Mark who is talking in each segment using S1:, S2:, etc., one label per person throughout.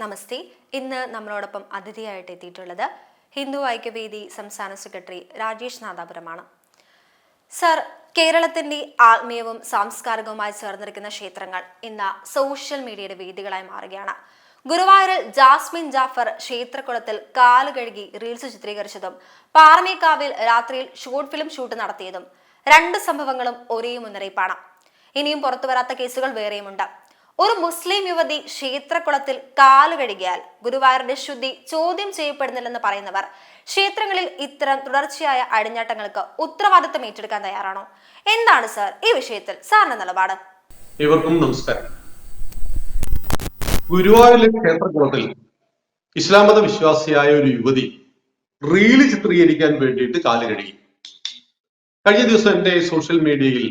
S1: നമസ്തേ. ഇന്ന് നമ്മളോടൊപ്പം അതിഥിയായിട്ട് എത്തിയിട്ടുള്ളത് ഹിന്ദു ഐക്യവേദി സംസ്ഥാന സെക്രട്ടറി രാജേഷ് നാദാപുരമാണ്. സർ കേരളത്തിന്റെ ആത്മീയവും സാംസ്കാരികവുമായി ചേർന്നിരിക്കുന്ന ക്ഷേത്രങ്ങൾ ഇന്ന് സോഷ്യൽ മീഡിയയുടെ വേദികളായി മാറുകയാണ്. ഗുരുവായൂരിൽ ജാസ്മിൻ ജാഫർ ക്ഷേത്രക്കുളത്തിൽ കാൽ കഴുകി റീൽസ് ചിത്രീകരിച്ചതും പാറമേക്കാവിൽ രാത്രിയിൽ ഷോർട്ട് ഫിലിം ഷൂട്ട് നടത്തിയതും രണ്ട് സംഭവങ്ങളും ഒരേ മുന്നറിയിപ്പാണ്. ഇനിയും പുറത്തു വരാത്ത കേസുകൾ വേറെയുമുണ്ട്. ഒരു മുസ്ലിം യുവതി ക്ഷേത്രകുളത്തിൽ കാൽ കഴുകിയാൽ ഗുരുവായൂരിന്റെ ശുദ്ധി ചോദ്യം ചെയ്യപ്പെടുന്നില്ലെന്ന് പറയുന്നവർ ക്ഷേത്രങ്ങളിൽ ഇത്തരം തുടർച്ചയായ അടിഞ്ഞാട്ടങ്ങൾക്ക് ഉത്തരവാദിത്തം ഏറ്റെടുക്കാൻ തയ്യാറാണോ? എന്താണ് സർ ഈ വിഷയത്തിൽ സാറിന്റെ നിലപാട്?
S2: ഇവർക്കും നമസ്കാരം. ഗുരുവായൂരിലെ ക്ഷേത്രകുളത്തിൽ ഇസ്ലാം മത വിശ്വാസിയായ ഒരു യുവതി റീൽ ചിത്രീകരിക്കാൻ വേണ്ടിയിട്ട് കാൽ കഴുകി. കഴിഞ്ഞ ദിവസം എന്റെ സോഷ്യൽ മീഡിയയിൽ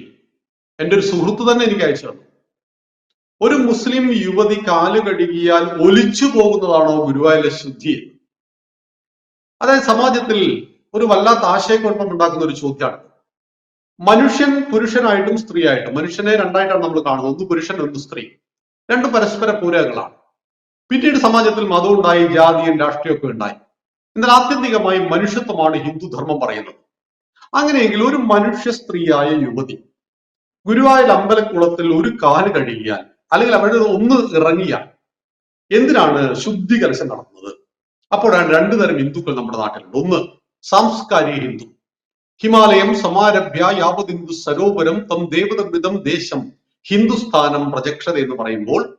S2: എന്റെ ഒരു സുഹൃത്ത് തന്നെ എനിക്ക് അയച്ചു തന്നു. ഒരു മുസ്ലിം യുവതി കാൽ കഴുകിയാൽ ഒലിച്ചു പോകുന്നതാണോ ഗുരുവായൂരിലെ ശുദ്ധി? അതായത് സമാജത്തിൽ ഒരു വല്ലാത്ത ആശയക്കുഴപ്പം ഉണ്ടാക്കുന്ന ഒരു ചോദ്യമാണ്. മനുഷ്യൻ പുരുഷനായിട്ടും സ്ത്രീയായിട്ടും മനുഷ്യനെ രണ്ടായിട്ടാണ് നമ്മൾ കാണുന്നത്. ഒന്ന് പുരുഷൻ ഒന്ന് സ്ത്രീ. രണ്ട് പരസ്പര പൂരകങ്ങളാണ്. പിന്നീട് സമാജത്തിൽ മതം ഉണ്ടായി ജാതിയും രാഷ്ട്രീയമൊക്കെ ഉണ്ടായി. എന്നാൽ ആത്യന്തികമായി മനുഷ്യത്വമാണ് ഹിന്ദു ധർമ്മം പറയുന്നത്. അങ്ങനെയെങ്കിൽ ഒരു മനുഷ്യ സ്ത്രീയായ യുവതി ഗുരുവായൂർ അമ്പലക്കുളത്തിൽ ഒരു കാൽ കഴുകിയാൽ അല്ലെങ്കിൽ അവിടെ ഒന്ന് ഇറങ്ങിയ എന്തിനാണ് ശുദ്ധീകരണം നടത്തുന്നത്? അപ്പോഴാണ് രണ്ടു തരം ഹിന്ദുക്കൾ നമ്മുടെ നാട്ടിലുണ്ട്. ഒന്ന് സാംസ്കാരിക ഹിന്ദു. ഹിമാലയം സമാരഭ്യ യാവതിന്ദു സരോവരം തം ദേവതമിതം ദേശം ഹിന്ദുസ്ഥാനം പ്രജക്ഷത എന്ന് പറയുമ്പോൾ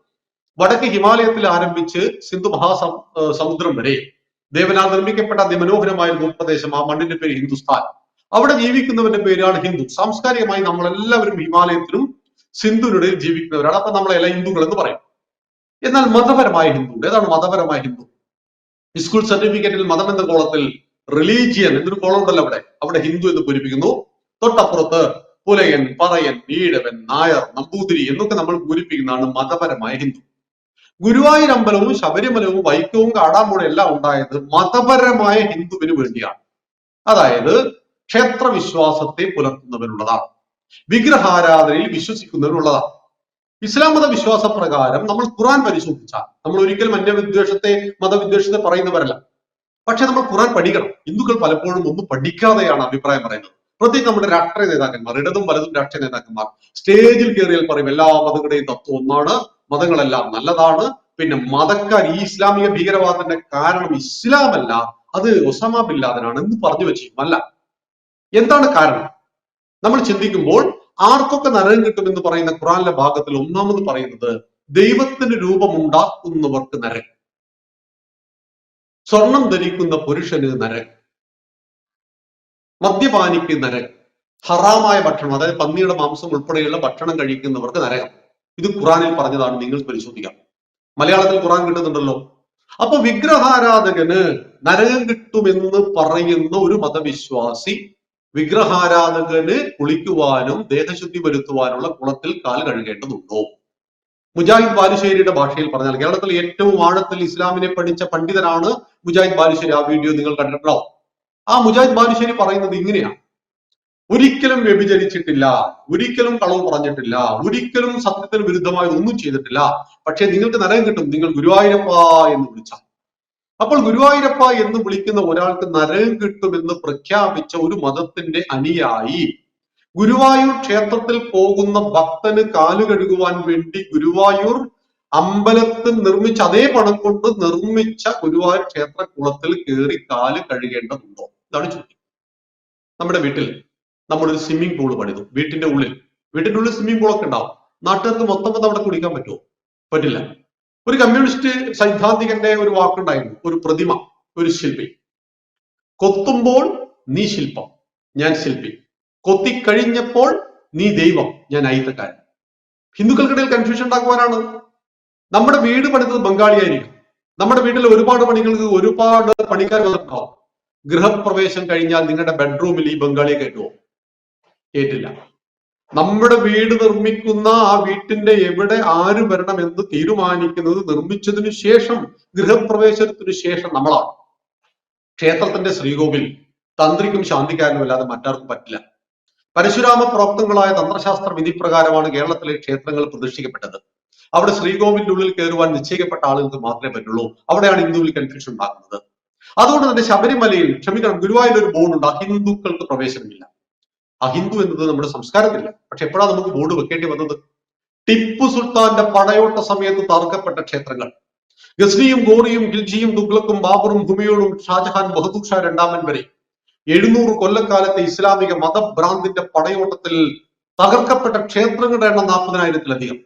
S2: വടക്ക് ഹിമാലയത്തിൽ ആരംഭിച്ച് സിന്ധു മഹാസം സമുദ്രം വരെ ദേവനാൽ നിർമ്മിക്കപ്പെട്ട അതിമനോഹരമായ ഭൂപ്രദേശം ആ മണ്ണിന്റെ പേര് ഹിന്ദുസ്ഥാൻ. അവിടെ ജീവിക്കുന്നവന്റെ പേരാണ് ഹിന്ദു. സാംസ്കാരികമായി നമ്മളെല്ലാവരും ഹിമാലയത്തിലും സിന്ധുവിനിടയിൽ ജീവിക്കുന്നവരാണ്. അപ്പൊ നമ്മളെല്ലാം ഹിന്ദുക്കൾ എന്ന് പറയും. എന്നാൽ മതപരമായ ഹിന്ദു ഏതാണ് മതപരമായ ഹിന്ദു? സ്കൂൾ സർട്ടിഫിക്കറ്റിൽ മതം എന്ന കോളത്തിൽ റിലീജിയൻ എന്നൊരു കോളം ഉണ്ടല്ലോ അവിടെ. അവിടെ ഹിന്ദു എന്ന് പൂരിപ്പിക്കുന്നു. തൊട്ടപ്പുറത്ത് പുലയൻ പറയൻ ഈഴവൻ നായർ നമ്പൂതിരി എന്നൊക്കെ നമ്മൾ പൂരിപ്പിക്കുന്നതാണ് മതപരമായ ഹിന്ദു. ഗുരുവായൂർ അമ്പലവും ശബരിമലവും വൈക്കവും കാടാമ്പുഴ എല്ലാം ഉണ്ടായത് മതപരമായ ഹിന്ദുവിന് വേണ്ടിയാണ്. അതായത് ക്ഷേത്ര വിശ്വാസത്തെ പുലർത്തുന്നവരുള്ളതാണ് വിഗ്രഹാരാധനയിൽ വിശ്വസിക്കുന്നവരുള്ളതാണ് ഇസ്ലാം മത വിശ്വാസ പ്രകാരം നമ്മൾ ഖുറാൻ പരിശോധിച്ചാൽ നമ്മൾ ഒരിക്കലും അന്യവിദ്വേഷത്തെ മതവിദ്വേഷത്തെ പറയുന്നവരല്ല. പക്ഷെ നമ്മൾ ഖുറാൻ പഠിക്കണം. ഹിന്ദുക്കൾ പലപ്പോഴും ഒന്നും പഠിക്കാതെയാണ് അഭിപ്രായം പറയുന്നത്. പ്രത്യേകിച്ച് നമ്മുടെ രാഷ്ട്രീയ നേതാക്കന്മാർ ഇടതും വലതും രാഷ്ട്രീയ നേതാക്കന്മാർ സ്റ്റേജിൽ കയറിയാൽ പറയും എല്ലാ മതങ്ങളുടെയും തത്വം ഒന്നാണ് മതങ്ങളെല്ലാം നല്ലതാണ്. പിന്നെ മതക്കാർ ഈ ഇസ്ലാമിക ഭീകരവാദത്തിന്റെ കാരണം ഇസ്ലാമല്ല അത് ഒസാമ ബിൻ എന്ന് പറഞ്ഞു വെച്ചു അല്ല. എന്താണ് കാരണം? നമ്മൾ ചിന്തിക്കുമ്പോൾ ആർക്കൊക്കെ നരകം കിട്ടും എന്ന് പറയുന്ന ഖുറാനിലെ ഭാഗത്തിൽ ഒന്നാമത് പറയുന്നത് ദൈവത്തിന് രൂപമുണ്ടാക്കുന്നവർക്ക് നരകം. സ്വർണം ധരിക്കുന്ന പുരുഷന് നരകം. മദ്യപാനിക്ക് നരകം. ഹറാമായ ഭക്ഷണം അതായത് പന്നിയുടെ മാംസം ഉൾപ്പെടെയുള്ള ഭക്ഷണം കഴിക്കുന്നവർക്ക് നരകം. ഇത് ഖുറാനിൽ പറഞ്ഞതാണ് നിങ്ങൾ പരിശോധിക്കാം. മലയാളത്തിൽ ഖുറാൻ കിട്ടുന്നുണ്ടല്ലോ. അപ്പൊ വിഗ്രഹാരാധകന് നരകം കിട്ടുമെന്ന് പറയുന്ന ഒരു മതവിശ്വാസി വിഗ്രഹാരാധകന് കുളിക്കുവാനും ദേഹശുദ്ധി വരുത്തുവാനുള്ള കുളത്തിൽ കാൽ കഴുകേണ്ടതുണ്ടോ? മുജാഹിദ് ബാലുശ്ശേരിയുടെ ഭാഷയിൽ പറഞ്ഞാൽ കേരളത്തിൽ ഏറ്റവും ആഴത്തിൽ ഇസ്ലാമിനെ പഠിച്ച പണ്ഡിതനാണ് മുജാഹിദ് ബാലുശ്ശേരി. ആ വീഡിയോ നിങ്ങൾ കണ്ടിട്ടുണ്ടോ? ആ മുജാഹിദ് ബാലുശ്ശേരി പറയുന്നത് ഇങ്ങനെയാണ്. ഒരിക്കലും വ്യഭിചരിച്ചിട്ടില്ല ഒരിക്കലും കളവ് പറഞ്ഞിട്ടില്ല ഒരിക്കലും സത്യത്തിന് വിരുദ്ധമായി ഒന്നും ചെയ്തിട്ടില്ല. പക്ഷെ നിങ്ങൾക്ക് നരകം കിട്ടും നിങ്ങൾ ഗുരുവായൂരപ്പ എന്ന് വിളിച്ചാൽ അപ്പോൾ ഗുരുവായൂരപ്പ എന്ന് വിളിക്കുന്ന ഒരാൾക്ക് നരകം കിട്ടുമെന്ന് പ്രഖ്യാപിച്ച ഒരു മതത്തിന്റെ അനുയായി ഗുരുവായൂർ ക്ഷേത്രത്തിൽ പോകുന്ന ഭക്തന് കാലു കഴുകുവാൻ വേണ്ടി ഗുരുവായൂർ അമ്പലത്തിൽ നിർമ്മിച്ച അതേ പണം കൊണ്ട് നിർമ്മിച്ച ഗുരുവായൂർ ക്ഷേത്ര കുളത്തിൽ കയറി കാൽ കഴുകേണ്ടതുണ്ടോ? ഇതാണ് ചോദ്യം. നമ്മുടെ വീട്ടിൽ നമ്മളൊരു സ്വിമ്മിംഗ് പൂൾ പണിതു. വീട്ടിന്റെ ഉള്ളിൽ. വീട്ടിന്റെ ഉള്ളിൽ സ്വിമ്മിംഗ് പൂളൊക്കെ ഉണ്ടാവും. നാട്ടുകാർക്ക് മൊത്തം അവിടെ കുടിക്കാൻ പറ്റുമോ? പറ്റില്ല. ഒരു കമ്മ്യൂണിസ്റ്റ് സൈദ്ധാന്തികന്റെ ഒരു വാക്കുണ്ടായിരുന്നു ഒരു പ്രതിമ ഒരു ശില്പി. കൊത്തുമ്പോൾ നീ ശില്പം ഞാൻ ശില്പി. കൊത്തിക്കഴിഞ്ഞപ്പോൾ നീ ദൈവം ഞാൻ അയിത്തക്കാരൻ. ഹിന്ദുക്കൾക്കിടയിൽ കൺഫ്യൂഷൻ ഉണ്ടാക്കുവാനാണ്. നമ്മുടെ വീട് പണിതത് ബംഗാളിയായിരിക്കും. നമ്മുടെ വീട്ടിൽ ഒരുപാട് പണികൾക്ക് ഒരുപാട് പണിക്കാർ വന്നിട്ടുണ്ടാവും. ഗൃഹപ്രവേശം കഴിഞ്ഞാൽ നിങ്ങളുടെ ബെഡ്റൂമിൽ ഈ ബംഗാളിയെ കയറ്റുമോ കേട്ടില്ല. നമ്മുടെ വീട് നിർമ്മിക്കുന്ന ആ വീട്ടിന്റെ എവിടെ ആര് വരണം എന്ന് തീരുമാനിക്കുന്നത് നിർമ്മിച്ചതിനു ശേഷം ഗൃഹപ്രവേശനത്തിനു ശേഷം നമ്മളാണ്. ക്ഷേത്രത്തിന്റെ ശ്രീകോവിൽ തന്ത്രിക്കും ശാന്തിക്കാരനും അല്ലാതെ മറ്റാർക്കും പറ്റില്ല. പരശുരാമ പ്രോക്തങ്ങളായ തന്ത്രശാസ്ത്ര വിധി പ്രകാരമാണ് കേരളത്തിലെ ക്ഷേത്രങ്ങൾ പ്രതിഷ്ഠിക്കപ്പെട്ടത്. അവിടെ ശ്രീകോവിലിന്റെ ഉള്ളിൽ കയറുവാൻ നിശ്ചയിക്കപ്പെട്ട ആളുകൾക്ക് മാത്രമേ പറ്റുള്ളൂ. അവിടെയാണ് ഹിന്ദുവിൽ കൺഫ്യൂഷൻ ഉണ്ടാക്കുന്നത് അതുകൊണ്ട് തന്നെ ശബരിമലയിൽ ക്ഷമിക്കണം ഗുരുവായൂർ ഒരു ബോർഡ് ഉണ്ട് ഹിന്ദുക്കൾക്ക് പ്രവേശനമില്ല. അഹിന്ദു എന്നത് നമ്മുടെ സംസ്കാരത്തില്ല പക്ഷെ എപ്പോഴാണ് നമുക്ക് ബോർഡ് വെക്കേണ്ടി വന്നത്? ടിപ്പു സുൽത്താന്റെ പടയോട്ട സമയത്ത് തകർക്കപ്പെട്ട ക്ഷേത്രങ്ങൾ. ഗസ്നിയും ഗോറിയും ഗിൽജിയും തുഗ്ലക്കും ബാബറും ഭൂമിയോടും ഷാജഹാൻ ബഹദൂർ ഷാ രണ്ടാമൻ വരെ എഴുന്നൂറ് കൊല്ലക്കാലത്തെ ഇസ്ലാമിക മതഭ്രാന്തിന്റെ പടയോട്ടത്തിൽ തകർക്കപ്പെട്ട ക്ഷേത്രങ്ങളുടെ എണ്ണം നാൽപ്പതിനായിരത്തിലധികം.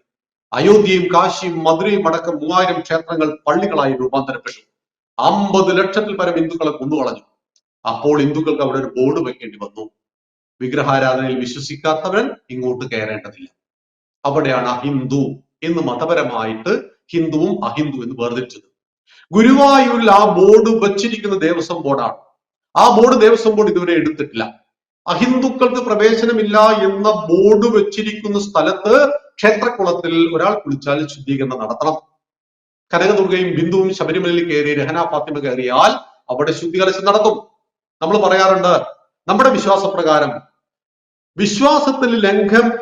S2: അയോധ്യയും കാശിയും മധുരയും അടക്കം മൂവായിരം ക്ഷേത്രങ്ങൾ പള്ളികളായി രൂപാന്തരപ്പെട്ടു. അമ്പത് ലക്ഷത്തിൽ പരം ഹിന്ദുക്കളെ കൊന്നുകളഞ്ഞു. അപ്പോൾ ഹിന്ദുക്കൾക്ക് അവിടെ ഒരു ബോർഡ് വെക്കേണ്ടി വന്നു. വിഗ്രഹാരാധനയിൽ വിശ്വസിക്കാത്തവൻ ഇങ്ങോട്ട് കയറേണ്ടതില്ല. അവിടെയാണ് അഹിന്ദു എന്ന് മതപരമായിട്ട് ഹിന്ദുവും അഹിന്ദു എന്ന് വേർതിരിച്ചത്. ഗുരുവായൂരിൽ ആ ബോർഡ് വച്ചിരിക്കുന്ന ദേവസ്വം ബോർഡാണ്. ആ ബോർഡ് ദേവസ്വം ബോർഡ് ഇതുവരെ എടുത്തിട്ടില്ല. അഹിന്ദുക്കൾക്ക് പ്രവേശനമില്ല എന്ന ബോർഡ് വെച്ചിരിക്കുന്ന സ്ഥലത്ത് ക്ഷേത്രക്കുളത്തിൽ ഒരാൾ കുളിച്ചാൽ ശുദ്ധീകരണം നടത്തണം. കനകദുർഗയും ബിന്ദുവും ശബരിമലയിൽ കയറി രഹനാ ഫാത്തിമ കയറിയാൽ അവിടെ ശുദ്ധീകരണം നടത്തും. നമ്മൾ പറയാറുണ്ട് നമ്മുടെ വിശ്വാസപ്രകാരം വിശ്വാസത്തിൽ ലംഘം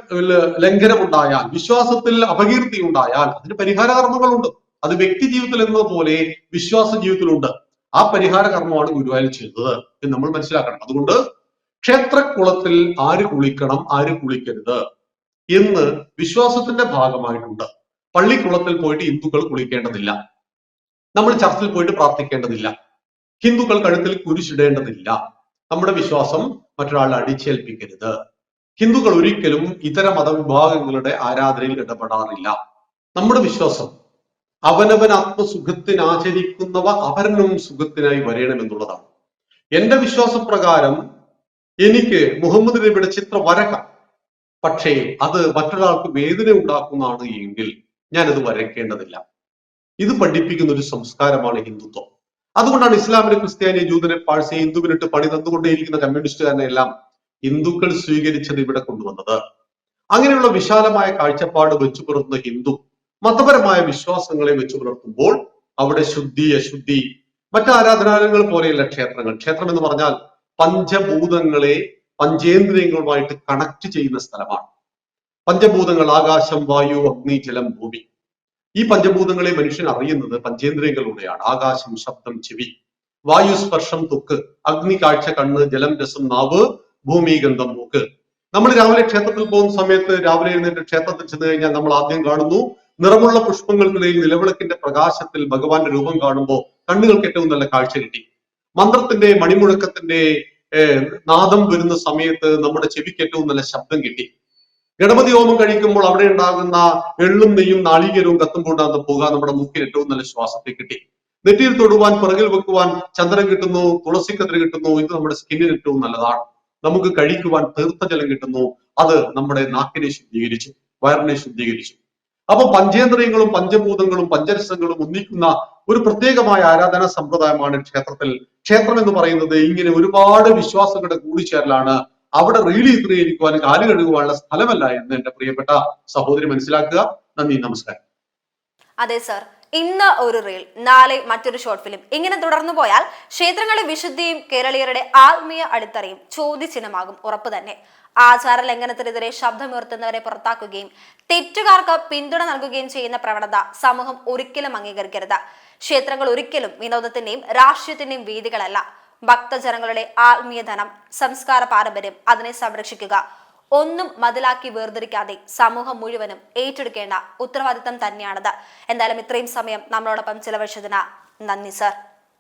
S2: ലംഘനം ഉണ്ടായാൽ വിശ്വാസത്തിൽ അപകീർത്തി ഉണ്ടായാൽ അതിന് പരിഹാര കർമ്മങ്ങളുണ്ട് അത് വ്യക്തി ജീവിതത്തിൽ എന്നതുപോലെ വിശ്വാസ ജീവിതത്തിലുണ്ട്. ആ പരിഹാര കർമ്മമാണ് ഗുരുവായൂർ ചെയ്തത് എന്ന് നമ്മൾ മനസ്സിലാക്കണം. അതുകൊണ്ട് ക്ഷേത്രക്കുളത്തിൽ ആര് കുളിക്കണം ആര് കുളിക്കരുത് എന്ന് വിശ്വാസത്തിന്റെ ഭാഗമായിട്ടുണ്ട്. പള്ളിക്കുളത്തിൽ പോയിട്ട് ഹിന്ദുക്കൾ കുളിക്കേണ്ടതില്ല. നമ്മൾ ചർച്ചിൽ പോയിട്ട് പ്രാർത്ഥിക്കേണ്ടതില്ല. ഹിന്ദുക്കൾ കഴുത്തിൽ കുരിശിടേണ്ടതില്ല. നമ്മുടെ വിശ്വാസം മറ്റൊരാളെ അടിച്ചേൽപ്പിക്കരുത്. ഹിന്ദുക്കൾ ഒരിക്കലും ഇതര മതവിഭാഗങ്ങളുടെ ആരാധനയിൽ ഇടപെടാറില്ല. നമ്മുടെ വിശ്വാസം അവനവൻ ആത്മസുഖത്തിന് ആചരിക്കുന്നവ അവരനും സുഖത്തിനായി വരണമെന്നുള്ളതാണ് എന്റെ വിശ്വാസപ്രകാരം എനിക്ക് മുഹമ്മദ് നബിയുടെ ചിത്രം വരക്കാം. പക്ഷേ അത് മറ്റൊരാൾക്ക് വേദന ഉണ്ടാക്കുന്നതാണ് എങ്കിൽ ഞാനത് വരയ്ക്കേണ്ടതില്ല. ഇത് പഠിപ്പിക്കുന്ന ഒരു സംസ്കാരമാണ് ഹിന്ദുത്വം. അതുകൊണ്ടാണ് ഇസ്ലാമിനെ ക്രിസ്ത്യാനി ജൂതനെ പാഴ്സി ഹിന്ദുവിനിട്ട് പണി തന്നുകൊണ്ടേയിരിക്കുന്ന കമ്മ്യൂണിസ്റ്റുകാരനെ എല്ലാം ഹിന്ദുക്കൾ സ്വീകരിച്ചത് ഇവിടെ കൊണ്ടുവന്നത്. അങ്ങനെയുള്ള വിശാലമായ കാഴ്ചപ്പാട് വെച്ചു പുലർത്തുന്ന ഹിന്ദു മതപരമായ വിശ്വാസങ്ങളെ വെച്ചു പുലർത്തുമ്പോൾ അവിടെ ശുദ്ധി അശുദ്ധി മറ്റ് ആരാധനാലയങ്ങൾ പോലെയല്ല ക്ഷേത്രങ്ങൾ ക്ഷേത്രം എന്ന് പറഞ്ഞാൽ പഞ്ചഭൂതങ്ങളെ പഞ്ചേന്ദ്രിയങ്ങളുമായിട്ട് കണക്ട് ചെയ്യുന്ന സ്ഥലമാണ്. പഞ്ചഭൂതങ്ങൾ ആകാശം വായു അഗ്നി ജലം ഭൂമി. ഈ പഞ്ചഭൂതങ്ങളെ മനുഷ്യൻ അറിയുന്നത് പഞ്ചേന്ദ്രിയങ്ങളിലൂടെയാണ്. ആകാശം ശബ്ദം ചെവി. വായു സ്പർശം തൊക്ക്. അഗ്നി കാഴ്ച കണ്ണ് ജലം രസം നാവ് ഭൂമി ഗന്ധം മൂക്ക്. നമ്മൾ രാവിലെ ക്ഷേത്രത്തിൽ പോകുന്ന സമയത്ത് രാവിലെ എഴുന്നേറ്റ് ക്ഷേത്രത്തിൽ ചെന്ന് കഴിഞ്ഞാൽ നമ്മൾ ആദ്യം കാണുന്നു നിറമുള്ള പുഷ്പങ്ങൾക്കിടയിൽ നിലവിളക്കിന്റെ പ്രകാശത്തിൽ ഭഗവാന്റെ രൂപം കാണുമ്പോൾ കണ്ണുകൾക്ക് ഏറ്റവും നല്ല കാഴ്ച കിട്ടി. മന്ത്രത്തിന്റെ മണിമുഴക്കത്തിന്റെ നാദം വരുന്ന സമയത്ത് നമ്മുടെ ചെവിക്ക് ഏറ്റവും നല്ല ശബ്ദം കിട്ടി. ഗണപതി ഹോമം കഴിക്കുമ്പോൾ അവിടെ ഉണ്ടാകുന്ന എള്ളും നെയ്യും നാളികേരവും കത്തുമ്പോൾ ഉണ്ടാകുന്ന പുക നമ്മുടെ മൂക്കിൽ ഏറ്റവും നല്ല ശ്വാസത്തെ കിട്ടി. നെറ്റിയിൽ തൊടുവാൻ പിറകിൽ വെക്കുവാൻ ചന്ദ്രൻ കിട്ടുന്നു തുളസിക്കതിര് കിട്ടുന്നു ഇത് നമ്മുടെ സ്കിന്നിന് ഏറ്റവും നല്ലതാണ്. നമുക്ക് കഴിക്കുവാൻ തീർത്ഥജലം കിട്ടുന്നു അത് നമ്മുടെ നാക്കിനെ ശുദ്ധീകരിച്ചു വയറിനെ ശുദ്ധീകരിച്ചു. അപ്പൊ പഞ്ചേന്ദ്രിയങ്ങളും പഞ്ചഭൂതങ്ങളും പഞ്ചരസങ്ങളും ഒന്നിക്കുന്ന ഒരു പ്രത്യേകമായ ആരാധനാ സമ്പ്രദായമാണ് ക്ഷേത്രത്തിൽ. ക്ഷേത്രം എന്ന് പറയുന്നത് ഇങ്ങനെ ഒരുപാട് വിശ്വാസങ്ങളുടെ കൂടിച്ചേരലാണ്. അവിടെ റീലി ചിത്രീകരിക്കുവാനും കാൽ കഴുകുവാനുള്ള സ്ഥലമല്ല എന്ന് എന്റെ പ്രിയപ്പെട്ട സഹോദരി മനസ്സിലാക്കുക. നന്ദി നമസ്കാരം.
S1: അതെ സർ ഇന്ന് ഒരു റീൽ നാളെ മറ്റൊരു ഷോർട്ട് ഫിലിം ഇങ്ങനെ തുടർന്നു പോയാൽ ക്ഷേത്രങ്ങളുടെ വിശുദ്ധിയും കേരളീയരുടെ ആത്മീയ അടിത്തറയും ചോദ്യചിഹ്നമാകും ഉറപ്പ് തന്നെ. ആചാര ലംഘനത്തിനെതിരെ ശബ്ദമുയർത്തുന്നവരെ പുറത്താക്കുകയും തെറ്റുകാർക്ക് പിന്തുണ നൽകുകയും ചെയ്യുന്ന പ്രവണത സമൂഹം ഒരിക്കലും അംഗീകരിക്കരുത്. ക്ഷേത്രങ്ങൾ ഒരിക്കലും വിനോദത്തിന്റെയും രാഷ്ട്രീയത്തിന്റെയും വേദികളല്ല ഭക്തജനങ്ങളുടെ ആത്മീയധനം സംസ്കാര പാരമ്പര്യം അതിനെ സംരക്ഷിക്കുക. ഒന്നും മതിലാക്കി വേർതിരിക്കാതെ സമൂഹം മുഴുവനും ഏറ്റെടുക്കേണ്ട ഉത്തരവാദിത്തം തന്നെയാണത്. എന്തായാലും ഇത്രയും സമയം നമ്മളോടൊപ്പം ചിലവഴിച്ചതിന് നന്ദി സർ.